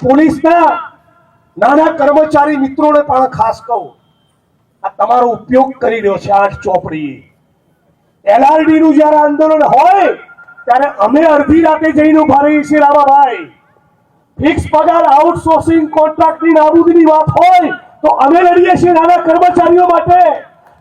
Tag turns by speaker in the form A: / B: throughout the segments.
A: પોલીસના નાના કર્મચારી મિત્રોને પણ ખાસ કહું, આ તમારો ઉપયોગ કરી રહ્યો છે આઠ ચોપડી એલઆરડી નું જયારે આંદોલન હોય, ત્યારે અમે અડધી રાતે જઈને ઊભા રહીએ છીએ રામાભાઈ. ફિક્સ પગાર આઉટસોર્સિંગ કોન્ટ્રાક્ટની નાબૂદીની વાત હોય, તો અમે લડીએ છીએ નાના કર્મચારીઓ માટે.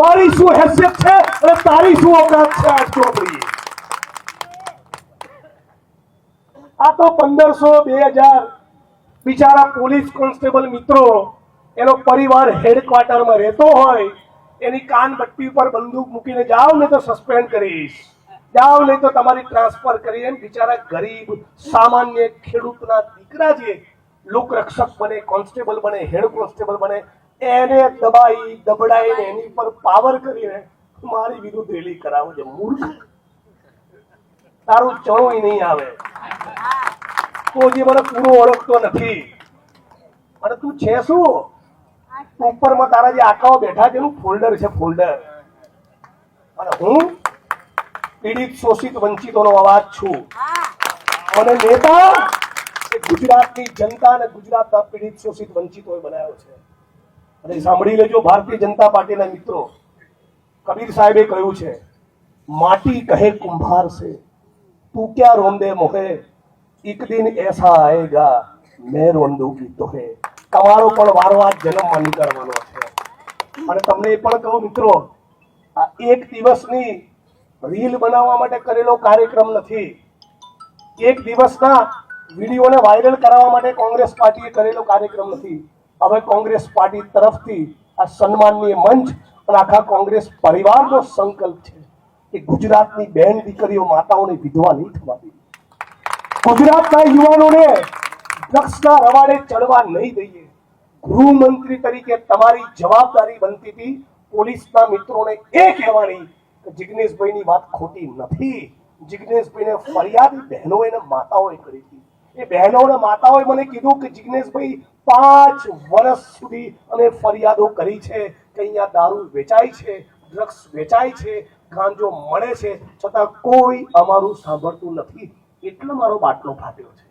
A: મારી શું હેસિયત છે અને તારી શું ઓકાત છે આ તો પંદરસો બે હજાર બિચારા પોલીસ કોન્સ્ટેબલ મિત્રો એનો પરિવાર હેડક્વાર્ટરમાં રહેતો હોય, એની કાન બટ્ટી ઉપર બંદૂક મૂકીને જાઓ ને તો સસ્પેન્ડ કરીશ. જાઓ નહીં તો તમારી ટ્રાન્સફર કરી એમ બિચારા ગરીબ, સામાન્ય ખેડૂતના દીકરા જે લોકરક્ષક બને, કોન્સ્ટેબલ બને, હેડ કોન્સ્ટેબલ બને એને દબાઈ, દબડાઈને એની પર પાવર કરીને મારી વિરુદ્ધ રેલી કરાવો છે. મૂર્ખ. તારું ચણોય નહીં આવે. તો જે મને પૂરો ઓળખતો નથી. અને તું છે શું? ઉપરમાં તારા જે આકાઓ બેઠા છે, એનું ફોલ્ડર છે ફોલ્ડર અને હું પીડિત, શોષિત, વંચિતોનો અવાજ છું. અને નેતા ગુજરાતની જનતા અને ગુજરાતના પીડિત, શોષિત, વંચિતોએ બનાવ્યો છે. અને સાંભળી લેજો, ભારતીય જનતા પાર્ટીના મિત્રો. કબીર સાહેબે કહ્યું છે, માટી કહે કુંભાર છે તું ક્યાં રોંદે મોહે? એક દિન એસા આએગા મેં રોંદુગી તો હે તમારો પણ વારવાર જન્મમાં કરવાનો છે. અને તમને એ પણ કહું મિત્રો, આ એક દિવસની રીલ બનાવવા માટે કરેલો કાર્યક્રમ નથી. એક દિવસના વિડીયોને વાયરલ કરાવવા માટે કોંગ્રેસ પાર્ટીએ કરેલો કાર્યક્રમ નથી. હવે કોંગ્રેસ પાર્ટી તરફથી આ સન્માનનીય મંચ અને આખા કોંગ્રેસ પરિવારનો સંકલ્પ છે કે ગુજરાતની બહેન દીકરીઓ માતાઓને વિધવા નહીં થવા ગુજરાતના યુવાનોને ડ્રગ્સના રવાડે ચડવા નહીં દઈએ. ગૃહમંત્રી તરીકે તમારી જવાબદારી બનતી હતી. પોલીસના મિત્રોને એ કહેવાની કે જિગ્નેશભાઈની વાત ખોટી નથી. જિગ્નેશભાઈને ફરિયાદ બહેનો અને માતાઓએ કરી હતી. એ બહેનો અને માતાઓએ મને કીધું કે જિગ્નેશભાઈ પાંચ વર્ષ સુધી અને ફરિયાદો કરી છે કે અહીંયા દારૂ વેચાય છે ડ્રગ્સ વેચાય છે, ગાંજો મળે છે છતાં કોઈ અમારું સાંભળતું નથી. એટલે મારો બાટલો ફાટ્યો છે.